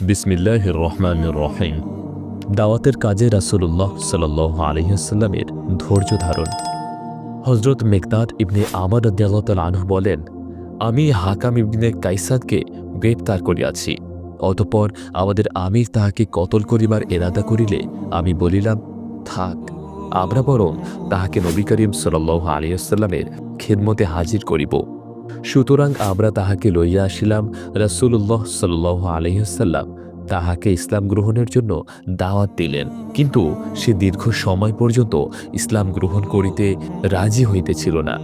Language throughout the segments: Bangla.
বিসমিল্লাহ রহমান রহিম দাওয়াতের কাজে রাসূলুল্লাহ সাল্লাহ আলহিহাস্লামের ধৈর্য ধারণ। হজরত মেঘদাদ ইবনে আমর আদালত আনহু বলেন, আমি হাকাম ইবনে কাইসাদকে গ্রেপ্তার করিয়াছি। অতপর আমাদের আমির তাহাকে কতল করিবার এরাদা করিলে আমি বলিলাম, থাক, আমরা বরং তাহাকে নবী করিম সাল্লাহ আলিয়াল্লামের খেদমতে হাজির করিব। সুতরাং আমরা তাহাকে লইয়া আসিলাম রাসূলুল্লাহ সাল্লাহ আলহিহাল্লাম তাহাকে ইসলাম গ্রহণের জন্য দাওয়াত দিলেন। কিন্তু সে দীর্ঘ সময় পর্যন্ত ইসলাম গ্রহণ করিতে রাজি হইতেছিল না।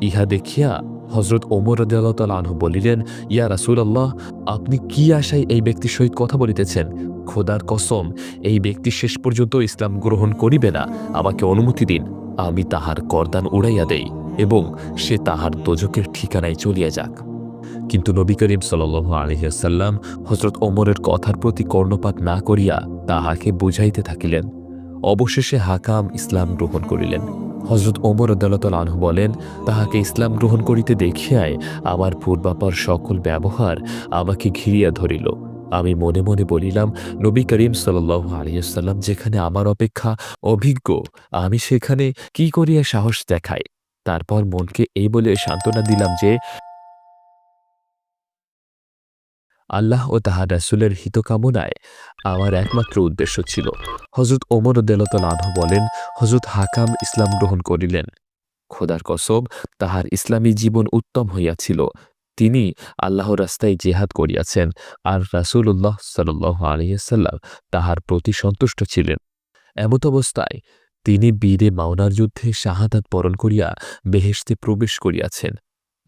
ইহা দেখিয়া হজরত ওমর রদাল আনহু বলিলেন, ইয়া রাসূলুল্লাহ, আপনি কি আশায় এই ব্যক্তির সহিত কথা বলিতেছেন? খোদার কসম, এই ব্যক্তি শেষ পর্যন্ত ইসলাম গ্রহণ করিবে না। আমাকে অনুমতি দিন, আমি তাহার করদান উড়াইয়া দেই। এবং সে তাহার দোজকের ঠিকানায় চলিয়া যাক। কিন্তু নবী করিম সাল আলহিয়াসাল্লাম হজরত ওমরের কথার প্রতি কর্ণপাত না করিয়া তাহাকে বুঝাইতে থাকিলেন। অবশেষে হাকাম ইসলাম গ্রহণ করিলেন। হজরত ওমর আদালতল আনহু বলেন, তাহাকে ইসলাম গ্রহণ করিতে দেখিয়ায় আমার পূর্বাপার সকল ব্যবহার আমাকে ঘিরিয়া ধরিল। আমি মনে মনে বলিলাম, নবী করিম সাল্লাহ আলিয়াল্লাম যেখানে আমার অপেক্ষা অভিজ্ঞ, আমি সেখানে কি করিয়া সাহস দেখাই? তারপর মনকে এই বলে সান্ত্বনা দিলাম যে, আল্লাহ ও তাহার রাসুলের হিতকামনায় আমার একমাত্র উদ্দেশ্য ছিল। হজরত ওমর দেলতল আনহু বলেন হজরত হাকাম ইসলাম গ্রহণ করিলেন। খোদার কসব, তাহার ইসলামী জীবন উত্তম হইয়াছিল। তিনি আল্লাহ রাস্তায় জেহাদ করিয়াছেন আর রাসূলুল্লাহ সাল্লাহ আলিয়াল্লাম তাহার প্রতি সন্তুষ্ট ছিলেন। এমত অবস্থায় তিনি বীরে মাওনার যুদ্ধে শাহাদাত বরণ করিয়া বেহেশতে প্রবেশ করিয়াছেন।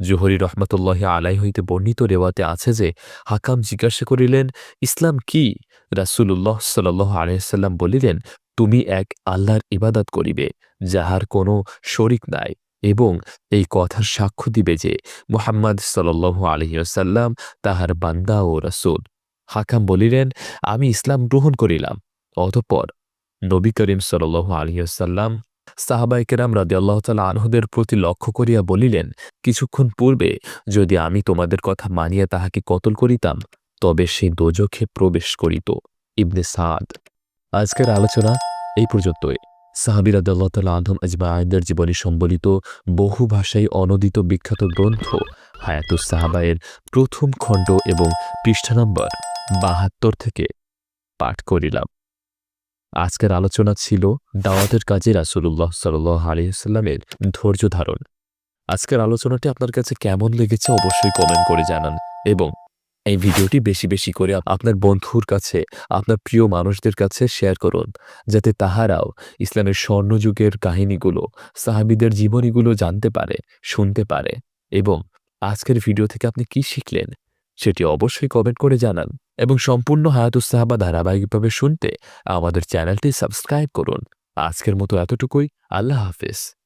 জোহরি রহমতুল্লাহ আলাই হইতে বর্ণিত রেওয়াতে আছে যে, হাকাম জিজ্ঞাসা করিলেন, ইসলাম কি? রাসূলুল্লাহ সাল্লাহ আলাইসাল্লাম বলিলেন, তুমি এক আল্লাহর ইবাদত করিবে, যাহার কোনো শরিক নাই এবং এই কথার সাক্ষ্য দিবে যে, মুহাম্মদ সাল্লাহ আলহিউসাল্লাম তাহার বান্দা ও রাসূল। হাকাম বলিলেন, আমি ইসলাম গ্রহণ করিলাম, অতঃপর নবী করিম সাল্লাহ আলহিউসাল্লাম সাহাবাইকেরাম আল্লাহ তালা আনহুদের প্রতি লক্ষ্য করিয়া বলিলেন, কিছুক্ষণ পূর্বে যদি আমি তোমাদের কথা মানিয়া তাহাকে কতল করিতাম, তবে সে দোজখে প্রবেশ করিত। ইবনে সাদ। আজকের আলোচনা এই পর্যন্তই। সাহাবির আদাল্লাহ তালা আধম আজবা আইনদের জীবনী সম্বলিত বহু ভাষায় অনদিত বিখ্যাত গ্রন্থ হায়াতুস সাহাবায়ের প্রথম খণ্ড এবং পৃষ্ঠা নম্বর বাহাত্তর থেকে পাঠ করিলাম। আজকের আলোচনা ছিল দাওয়াতের কাজে রাসুল্লাহ সাল আলিয়াল্লামের ধৈর্য ধারণ। আজকের আলোচনাটি আপনার কাছে কেমন লেগেছে অবশ্যই কমেন্ট করে জানান এবং এই ভিডিওটি বেশি বেশি করে আপনার বন্ধুর কাছে, আপনার প্রিয় মানুষদের কাছে শেয়ার করুন, যাতে তাহারাও ইসলামের স্বর্ণযুগের কাহিনীগুলো, সাহাবিদের জীবনীগুলো জানতে পারে, শুনতে পারে এবং আজকের ভিডিও থেকে আপনি কি শিখলেন? সেটি অবশ্যই কমেন্ট করে জানান এবং সম্পূর্ণ হায়াতুস সাহাবা ধারাবাহিকভাবে শুনতে আমাদের চ্যানেলটি সাবস্ক্রাইব করুন। আজকের মতো এতটুকুই। আল্লাহ হাফিজ।